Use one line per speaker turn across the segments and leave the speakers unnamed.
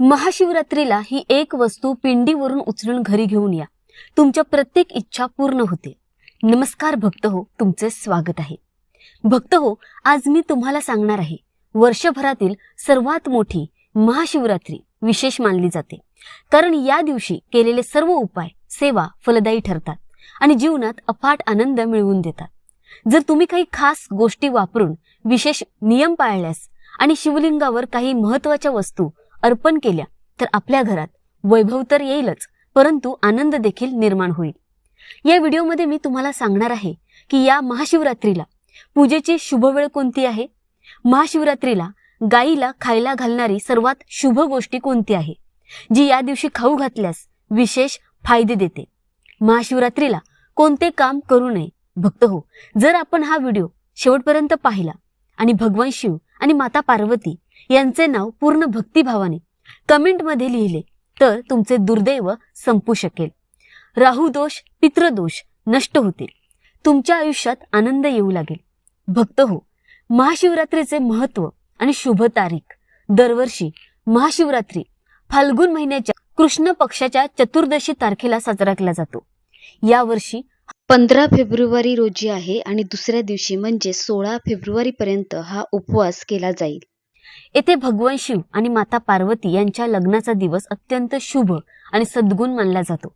महाशिवरात्रीला ही एक वस्तू पिंडीवरून उचलून घरी घेऊन या. तुमच्या प्रत्येक इच्छा पूर्ण होते. नमस्कार भक्त हो तुमचे स्वागत आहे. भक्त हो आज मी तुम्हाला सांगणार आहे वर्षभरातील सर्वात मोठी महाशिवरात्री विशेष मानली जाते. कारण या दिवशी केलेले सर्व उपाय सेवा फलदायी ठरतात आणि जीवनात अफाट आनंद मिळवून देतात. जर तुम्ही काही खास गोष्टी वापरून विशेष नियम पाळल्यास आणि शिवलिंगावर काही महत्त्वाच्या वस्तू अर्पण केल्या तर आपल्या घरात वैभव तर येईलच परंतु आनंद देखील निर्माण होईल. या व्हिडिओमध्ये मी तुम्हाला सांगणार आहे की या महाशिवरात्रीला पूजेची शुभ वेळ कोणती आहे? महाशिवरात्रीला गाईला खायला घालणारी सर्वात शुभ गोष्टी कोणती आहे? जी या दिवशी खाऊ घातल्यास विशेष फायदे देते. महाशिवरात्रीला कोणते काम करू नये? भक्त हो जर आपण हा व्हिडिओ शेवटपर्यंत पाहिला आणि भगवान शिव आणि माता पार्वती यांचे नाव पूर्ण भक्तिभावाने कमेंटमध्ये लिहिले तर तुमचे दुर्दैव संपू शकेल. राहुदोष पितृदोष नष्ट होतील. तुमच्या आयुष्यात आनंद येऊ लागेल. भक्त हो महाशिवरात्रीचे महत्त्व आणि शुभ तारीख. दरवर्षी महाशिवरात्री फाल्गुन महिन्याच्या कृष्ण पक्षाच्या चतुर्दशी तारखेला साजरा केला जातो. यावर्षी
पंधरा फेब्रुवारी रोजी आहे आणि दुसऱ्या दिवशी म्हणजे सोळा फेब्रुवारीपर्यंत हा उपवास केला जाईल.
येथे भगवान शिव आणि माता पार्वती यांच्या लग्नाचा दिवस अत्यंत शुभ आणि सद्गुण मानला जातो.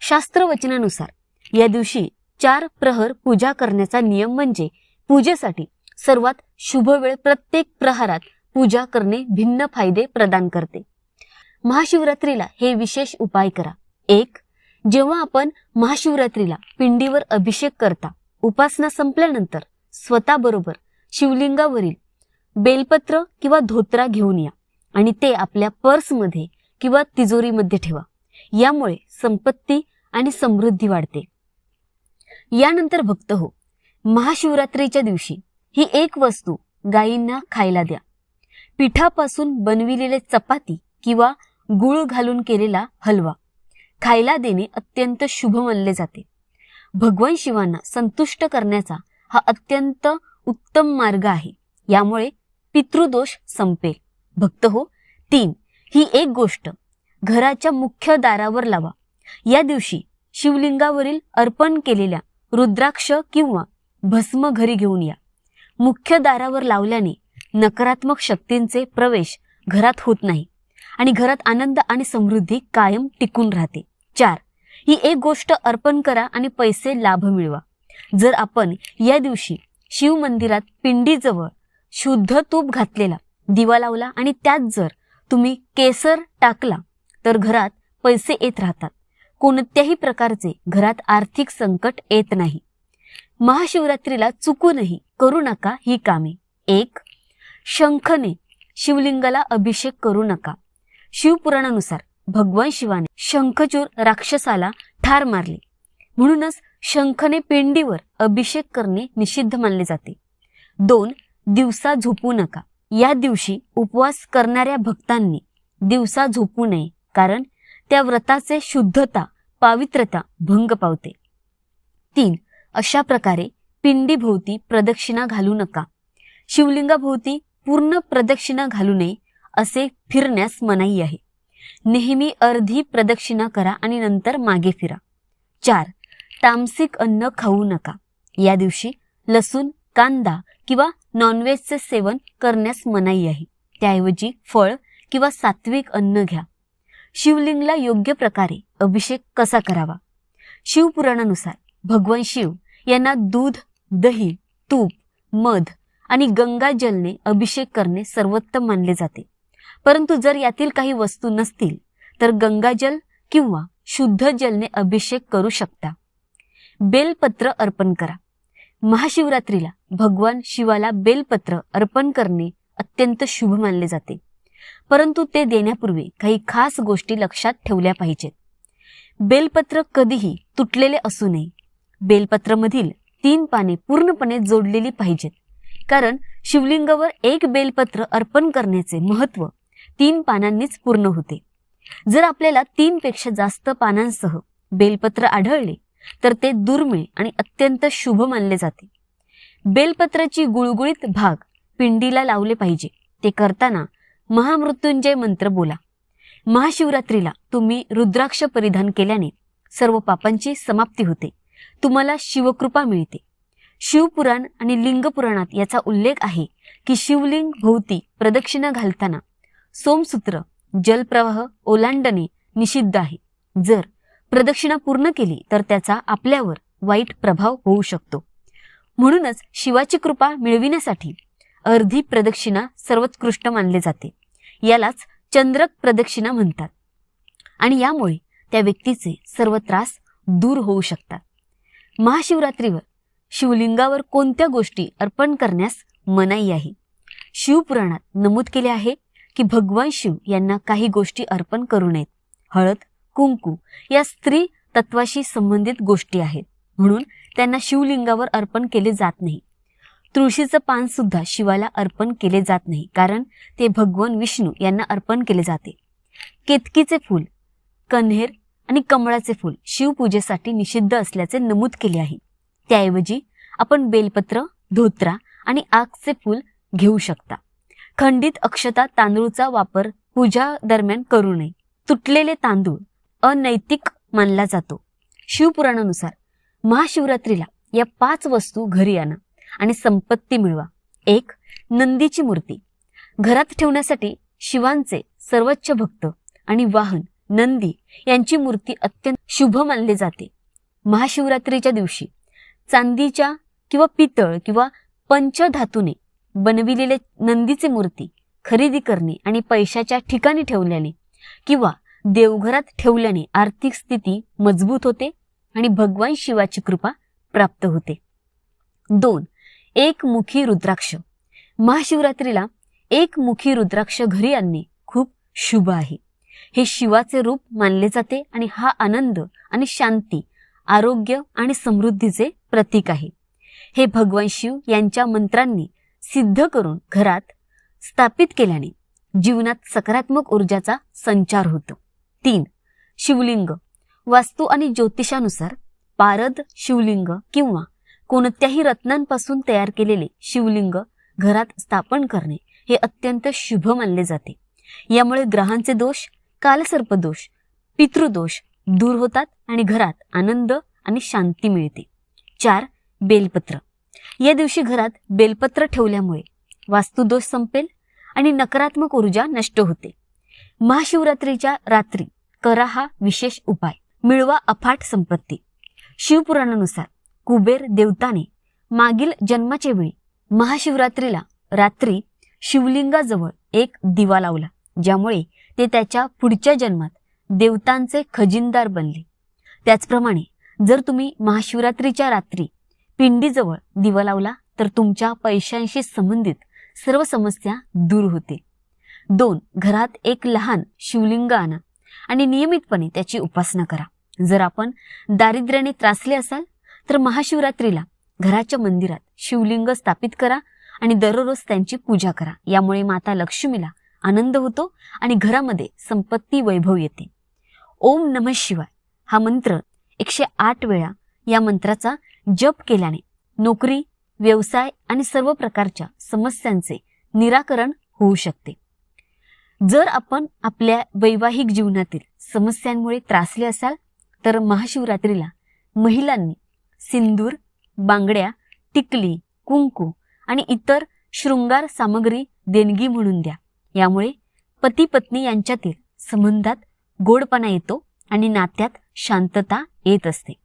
शास्त्र वचनानुसार या दिवशी चार प्रहर पूजा करण्याचा नियम म्हणजे पूजेसाठी सर्वात शुभ वेळ प्रत्येक प्रहारात पूजा करणे भिन्न फायदे प्रदान करते. महाशिवरात्रीला हे विशेष उपाय करा. एक जेव्हा आपण महाशिवरात्रीला पिंडीवर अभिषेक करता उपासना संपल्यानंतर स्वतःबरोबर शिवलिंगावरील बेलपत्र किंवा धोत्रा घेऊन या आणि ते आपल्या पर्समध्ये किंवा तिजोरीमध्ये ठेवा. यामुळे संपत्ती आणि समृद्धी वाढते. यानंतर भक्त हो महाशिवरात्रीच्या दिवशी ही एक वस्तू गायींना खायला द्या. पिठापासून बनविलेले चपाती किंवा गुळ घालून केलेला हलवा. खायला देणे अत्यंत शुभ मानले जाते. भगवान शिवांना संतुष्ट करण्याचा हा अत्यंत उत्तम मार्ग आहे. यामुळे पितृदोष संपेल. भक्त हो तीन. ही एक गोष्ट. घराच्या मुख्य दारावर लावा. या दिवशी शिवलिंगावरील अर्पण केलेल्या रुद्राक्ष किंवा भस्म घरी घेऊन या. मुख्य दारावर लावल्याने नकारात्मक शक्तींचे प्रवेश घरात होत नाही आणि घरात आनंद आणि समृद्धी कायम टिकून राहते. चार. ही एक गोष्ट अर्पण करा आणि पैसे लाभ मिळवा. जर आपण या दिवशी शिव मंदिरात पिंडीजवळ शुद्ध तूप घातलेला दिवा लावला आणि त्यात जर तुम्ही केसर टाकला तर घरात पैसे येत राहतात. कोणत्याही प्रकारचे घरात आर्थिक संकट येत नाही. महाशिवरात्रीला चुकूनही करू नका ही कामे. एक शंखने शिवलिंगाला अभिषेक करू नका. शिवपुराणानुसार भगवान शिवाने शंखचूर राक्षसाला ठार मारले. म्हणूनच शंखने पिंडीवर अभिषेक करणे निषिद्ध मानले जाते. दोन दिवसा झोपू नका. या दिवशी उपवास करणाऱ्या भक्तांनी दिवसा झोपू नये कारण त्या व्रताचे शुद्धता पावित्रता भंग पावते. तीन अशा प्रकारे पिंडीभोवती प्रदक्षिणा घालू नका. शिवलिंगाभोवती पूर्ण प्रदक्षिणा घालू नये असे फिरण्यास मनाई आहे. नेहमी अर्धी प्रदक्षिणा करा आणि नंतर मागे फिरा. चार तामसिक अन्न खाऊ नका. या दिवशी लसूण कांदा किंवा नॉनव्हेजचे सेवन करण्यास मनाई आहे. त्याऐवजी फळ किंवा सात्विक अन्न घ्या. शिवलिंगला योग्य प्रकारे अभिषेक कसा करावा? शिवपुराणानुसार भगवान शिव यांना दूध दही तूप मध आणि गंगाजलने अभिषेक करणे सर्वोत्तम मानले जाते. परंतु जर यातील काही वस्तू नसतील तर गंगाजल किंवा शुद्ध जलने अभिषेक करू शकता. बेलपत्र अर्पण करा. महाशिवरात्रीला भगवान शिवाला बेलपत्र अर्पण करणे अत्यंत शुभ मानले जाते. परंतु ते देण्यापूर्वी काही खास गोष्टी लक्षात ठेवल्या पाहिजेत. बेलपत्र कधीही तुटलेले असू नये. बेलपत्रमधील तीन पाने पूर्णपणे जोडलेली पाहिजेत. कारण शिवलिंगावर एक बेलपत्र अर्पण करण्याचे महत्त्व तीन पानांनीच पूर्ण होते. जर आपल्याला तीनपेक्षा जास्त पानांसह बेलपत्र आढळले तर ते दुर्मिळ आणि अत्यंत शुभ मानले जाते. बेलपत्राची गुळगुळीत भाग पिंडीला लावले पाहिजे. ते करताना महामृत्युंजय मंत्र बोला. महाशिवरात्रीला तुम्ही रुद्राक्ष परिधान केल्याने सर्व पापांची समाप्ती होते. तुम्हाला शिवकृपा मिळते. शिवपुराण आणि लिंगपुराणात याचा उल्लेख आहे की शिवलिंग भोवती प्रदक्षिणा घालताना सोमसूत्र जलप्रवाह ओलांडणे निषिद्ध आहे. जर प्रदक्षिणा पूर्ण केली तर त्याचा आपल्यावर वाईट प्रभाव होऊ शकतो. म्हणूनच शिवाची कृपा मिळविण्यासाठी अर्धी प्रदक्षिणा सर्वोत्कृष्ट मानले जाते. यालाच चंद्रक प्रदक्षिणा म्हणतात. आणि यामुळे त्या व्यक्तीचे सर्व त्रास दूर होऊ शकतात. महाशिवरात्रीवर शिवलिंगावर कोणत्या गोष्टी अर्पण करण्यास मनाई आहे? शिवपुराणात नमूद केले आहे की भगवान शिव यांना काही गोष्टी अर्पण करू नयेत. हळद कुंकू या स्त्री तत्वाशी संबंधित गोष्टी आहेत. म्हणून त्यांना शिवलिंगावर अर्पण केले जात नाही. तुळशीचं पान सुद्धा शिवाला अर्पण केले जात नाही कारण ते भगवान विष्णू यांना अर्पण केले जाते. केतकीचे फूल कन्हेर आणि कमळाचे फूल शिवपूजेसाठी निषिद्ध असल्याचे नमूद केले आहे. त्याऐवजी आपण बेलपत्र धोत्रा आणि आगचे फूल घेऊ शकता. खंडित अक्षता तांदूळचा वापर पूजा दरम्यान करू नये. तुटलेले तांदूळ अनैतिक मानला जातो. शिवपुराणानुसार महाशिवरात्रीला या पाच वस्तू घरी आणा आणि संपत्ती मिळवा. एक नंदीची मूर्ती. घरात ठेवण्यासाठी शिवांचे सर्वोच्च भक्त आणि वाहन नंदी यांची मूर्ती अत्यंत शुभ मानली जाते. महाशिवरात्रीच्या दिवशी चांदीच्या किंवा पितळ किंवा पंचधातूने बनविलेले नंदीची मूर्ती खरेदी करणे आणि पैशाच्या ठिकाणी ठेवल्याने किंवा देवघरात ठेवल्याने आर्थिक स्थिती मजबूत होते आणि भगवान शिवाची कृपा प्राप्त होते. दोन एक मुखी रुद्राक्ष. महाशिवरात्रीला एक मुखी रुद्राक्ष घरी आणणे खूप शुभ आहे. हे शिवाचे रूप मानले जाते आणि हा आनंद आणि शांती आरोग्य आणि समृद्धीचे प्रतीक आहे. हे भगवान शिव यांच्या मंत्रांनी सिद्ध करून घरात स्थापित केल्याने जीवनात सकारात्मक ऊर्जाचा संचार होतो. तीन शिवलिंग. वास्तू आणि ज्योतिषानुसार पारद शिवलिंग किंवा कोणत्याही रत्नांपासून तयार केलेले शिवलिंग घरात स्थापन करणे हे अत्यंत शुभ मानले जाते. यामुळे ग्रहांचे दोष कालसर्पदोष पितृदोष दूर होतात आणि घरात आनंद आणि शांती मिळते. चार बेलपत्र. या दिवशी घरात बेलपत्र ठेवल्यामुळे वास्तुदोष संपेल आणि नकारात्मक ऊर्जा नष्ट होते. महाशिवरात्रीच्या रात्री करा हा विशेष उपाय. मिळवा अफाट संपत्ती. शिवपुराणानुसार कुबेर देवताने मागील जन्माच्या वेळी महाशिवरात्रीला रात्री शिवलिंगाजवळ एक दिवा लावला ज्यामुळे ते त्याच्या पुढच्या जन्मात देवतांचे खजिनदार बनले. त्याचप्रमाणे जर तुम्ही महाशिवरात्रीच्या रात्री पिंडीजवळ दिवा लावला तर तुमच्या पैशांशी संबंधित सर्व समस्या दूर होते. दोन घरात एक लहान शिवलिंग आणा आणि नियमितपणे त्याची उपासना करा. जर आपण दारिद्र्याने त्रासले असाल तर महाशिवरात्रीला घराच्या मंदिरात शिवलिंग स्थापित करा आणि दररोज त्यांची पूजा करा. यामुळे माता लक्ष्मीला आनंद होतो आणि घरामध्ये संपत्ती वैभव येते. ओम नम शिवाय हा मंत्र एकशे आठ वेळा या मंत्राचा जप केल्याने नोकरी व्यवसाय आणि सर्व प्रकारच्या समस्यांचे निराकरण होऊ शकते. जर आपण आपल्या वैवाहिक जीवनातील समस्यांमुळे त्रासले असाल तर महाशिवरात्रीला महिलांनी सिंदूर बांगड्या टिकली कुंकू आणि इतर शृंगार सामग्री देणगी म्हणून द्या. यामुळे पती पत्नी यांच्यातील संबंधात गोडपणा येतो आणि नात्यात शांतता येत असते.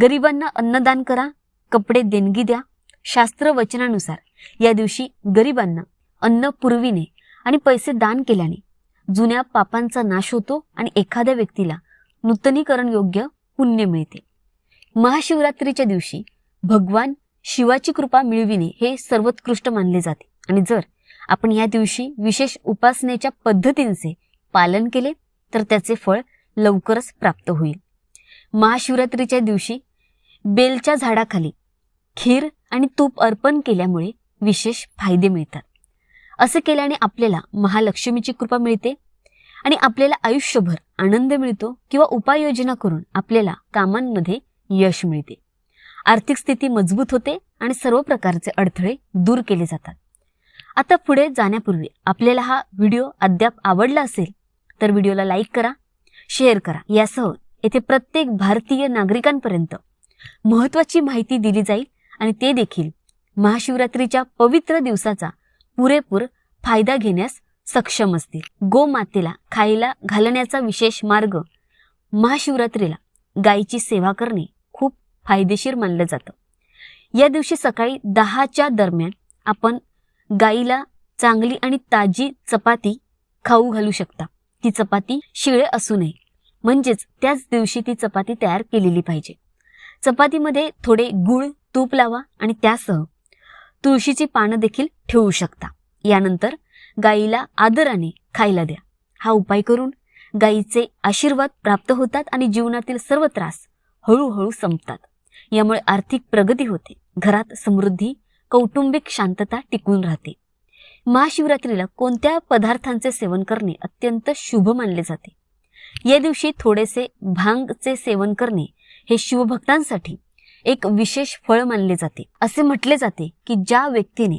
गरिबांना अन्नदान करा कपडे देणगी द्या शास्त्र वचनानुसार या दिवशी गरिबांना अन्न पुरविणे आणि पैसे दान केल्याने जुन्या पापांचा नाश होतो आणि एखाद्या व्यक्तीला नूतनीकरण योग्य पुण्य मिळते. महाशिवरात्रीच्या दिवशी भगवान शिवाची कृपा मिळविणे हे सर्वोत्कृष्ट मानले जाते. आणि जर आपण या दिवशी विशेष उपासनेच्या पद्धतींचे पालन केले तर त्याचे फळ लवकरच प्राप्त होईल. महाशिवरात्रीच्या दिवशी बेलच्या झाडाखाली खीर आणि तूप अर्पण केल्यामुळे विशेष फायदे मिळतात. असे केल्याने आपल्याला महालक्ष्मीची कृपा मिळते आणि आपल्याला आयुष्यभर आनंद मिळतो किंवा उपाययोजना करून आपल्याला कामांमध्ये यश मिळते. आर्थिक स्थिती मजबूत होते आणि सर्व प्रकारचे अडथळे दूर केले जातात. आता पुढे जाण्यापूर्वी आपल्याला हा व्हिडिओ अद्याप आवडला असेल तर व्हिडिओला लाईक करा शेअर करा. यासह येथे प्रत्येक भारतीय नागरिकांपर्यंत महत्त्वाची माहिती दिली जाईल आणि ते देखील महाशिवरात्रीच्या पवित्र दिवसाचा पुरेपूर फायदा घेण्यास सक्षम असतील. गोमातेला खायला घालण्याचा विशेष मार्ग महाशिवरात्रीला गायीची सेवा करणे खूप फायदेशीर मानलं जातं. या दिवशी सकाळी दहाच्या दरम्यान आपण गाईला चांगली आणि ताजी चपाती खाऊ घालू शकता. ती चपाती शिळे असू नये. म्हणजेच त्याच दिवशी ती चपाती तयार केलेली पाहिजे. चपातीमध्ये थोडे गुळ तूप लावा आणि त्यासह तुळशीची पानं देखील ठेवू शकता. यानंतर गाईला आदराने खायला द्या. हा उपाय करून गायीचे आशीर्वाद प्राप्त होतात आणि जीवनातील सर्व त्रास हळूहळू संपतात. यामुळे आर्थिक प्रगती होते. घरात समृद्धी कौटुंबिक शांतता टिकून राहते. महाशिवरात्रीला कोणत्या पदार्थांचे सेवन करणे अत्यंत शुभ मानले जाते? या दिवशी थोडेसे भांगचे सेवन करणे हे शिवभक्तांसाठी एक विशेष फळ मानले जाते. असे म्हटले जाते की ज्या व्यक्तीने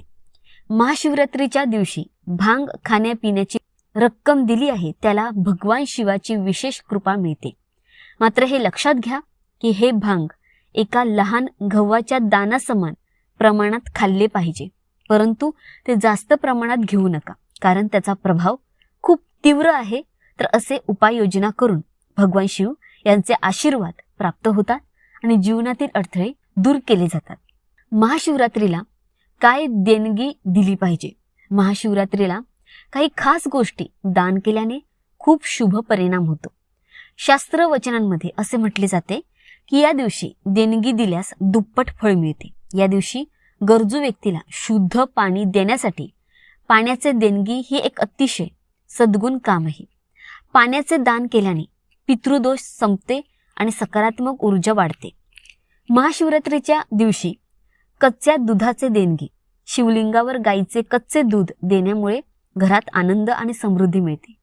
महाशिवरात्रीच्या दिवशी भांग खाण्यापिण्याची रक्कम दिली आहे त्याला भगवान शिवाची विशेष कृपा मिळते. मात्र हे लक्षात घ्या की हे भांग एका लहान गव्हाच्या दानासमान प्रमाणात खाल्ले पाहिजे. परंतु ते जास्त प्रमाणात घेऊ नका कारण त्याचा प्रभाव खूप तीव्र आहे. तर असे उपाययोजना करून भगवान शिव यांचे आशीर्वाद प्राप्त होतात आणि जीवनातील अडथळे दूर केले जातात. महाशिवरात्रीला काय देणगी दिली पाहिजे? महाशिवरात्रीला काही खास गोष्टी दान केल्याने खूप शुभ परिणाम होतो. शास्त्र वचनांमध्ये असे म्हटले जाते की या दिवशी देणगी दिल्यास दुप्पट फळ मिळते. या दिवशी गरजू व्यक्तीला शुद्ध पाणी देण्यासाठी पाण्याचे देणगी ही एक अतिशय सद्गुण काम आहे पाण्याचे दान केल्याने पितृदोष संपते आणि सकारात्मक ऊर्जा वाढते. महाशिवरात्रीच्या दिवशी कच्च्या दुधाचे देणगी शिवलिंगावर गाईचे कच्चे दूध देण्यामुळे घरात आनंद आणि समृद्धी मिळते.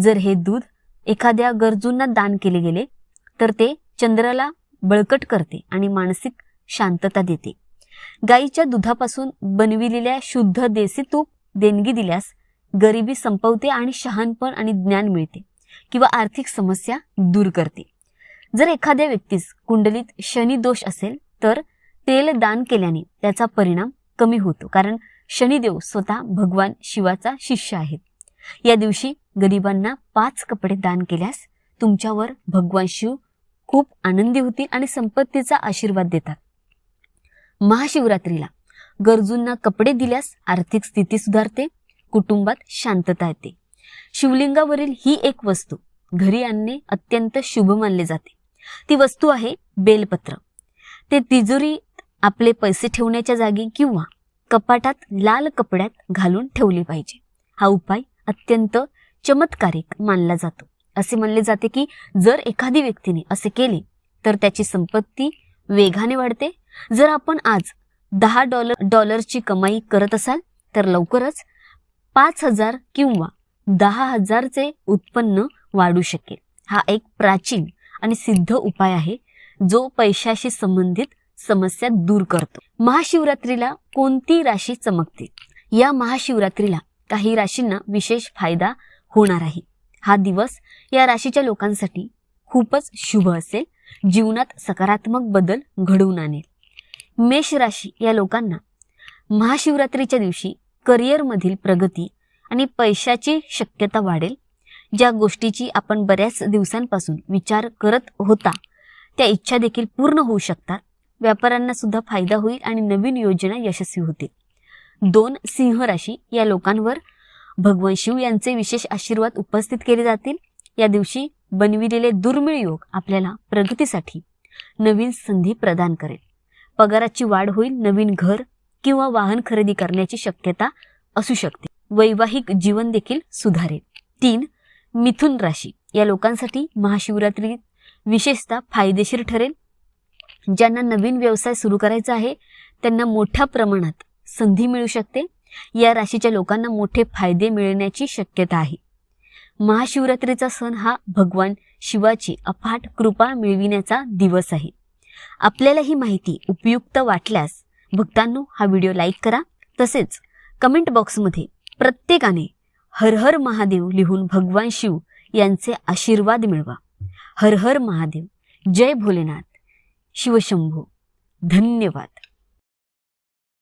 जर हे दूध एखाद्या गरजूंना दान केले गेले तर ते चंद्राला बळकट करते आणि मानसिक शांतता देते. गाईच्या दुधापासून बनविलेल्या शुद्ध देसी तूप देणगी दिल्यास गरिबी संपवते आणि शहाणपण आणि ज्ञान मिळते किंवा आर्थिक समस्या दूर करते. जर एखाद्या व्यक्तीस कुंडलीत शनी दोष असेल तर तेल दान केल्याने त्याचा परिणाम कमी होतो. कारण शनिदेव स्वतः भगवान शिवाचा शिष्य आहेत. या दिवशी गरिबांना पाच कपडे दान केल्यास तुमच्यावर भगवान शिव खूप आनंदी होतील आणि संपत्तीचा आशीर्वाद देतात. महाशिवरात्रीला गरजूंना कपडे दिल्यास आर्थिक स्थिती सुधारते कुटुंबात शांतता येते. शिवलिंगावरील ही एक वस्तू घरी आणणे अत्यंत शुभ मानले जाते. ती वस्तू आहे बेलपत्र. ते तिजोरी आपले पैसे ठेवण्याच्या जागी किंवा कपाटात लाल कपड्यात घालून ठेवले पाहिजे. हा उपाय अत्यंत चमत्कारिक मानला जातो. असे मानले जाते की जर एखादी व्यक्तीने असे केले तर त्याची संपत्ती वेगाने वाढते. जर आपण आज दहा डॉलर डॉलरची कमाई करत असाल तर लवकरच पाच हजार किंवा दहा हजारचे उत्पन्न वाढू शकेल. हा एक प्राचीन आणि सिद्ध उपाय आहे जो पैशाशी संबंधित समस्या दूर करतो. महाशिवरात्रीला कोणती राशी चमकते? या महाशिवरात्रीला काही राशींना विशेष फायदा होणार आहे. हा दिवस या राशीच्या लोकांसाठी खूपच शुभ असेल. जीवनात सकारात्मक बदल घडवून आणेल. मेष राशी या लोकांना महाशिवरात्रीच्या दिवशी करिअरमधील प्रगती आणि पैशाची शक्यता वाढेल. ज्या गोष्टीची आपण बऱ्याच दिवसांपासून विचार करत होता त्या इच्छा देखील पूर्ण होऊ शकतात. व्यापाऱ्यांना सुद्धा फायदा होईल आणि नवीन योजना यशस्वी होतील. दोन सिंह राशी या लोकांवर भगवान शिव यांचे विशेष आशीर्वाद उपस्थित केले जातील. या दिवशी बनविलेले दुर्मिळ योग आपल्याला प्रगतीसाठी नवीन संधी प्रदान करेल. पगाराची वाढ होईल नवीन घर किंवा वाहन खरेदी करण्याची शक्यता असू शकते. वैवाहिक जीवन देखील सुधारेल. तीन मिथुन राशी. या लोकांसाठी महाशिवरात्री विशेषतः फायदेशीर ठरेल. ज्यांना नवीन व्यवसाय सुरू करायचा आहे त्यांना मोठ्या प्रमाणात संधी मिळू शकते. या राशीच्या लोकांना मोठे फायदे मिळण्याची शक्यता आहे. महाशिवरात्रीचा सण हा भगवान शिवाची अफाट कृपा मिळविण्याचा दिवस आहे. आपल्याला ही माहिती उपयुक्त वाटल्यास भक्तांनो हा व्हिडिओ लाईक करा. तसेच कमेंट बॉक्समध्ये प्रत्येकाने हर हर महादेव लिहून भगवान शिव यांचे आशीर्वाद मिळवा. हर हर महादेव जय भोलेनाथ. शिवशंभू धन्यवाद.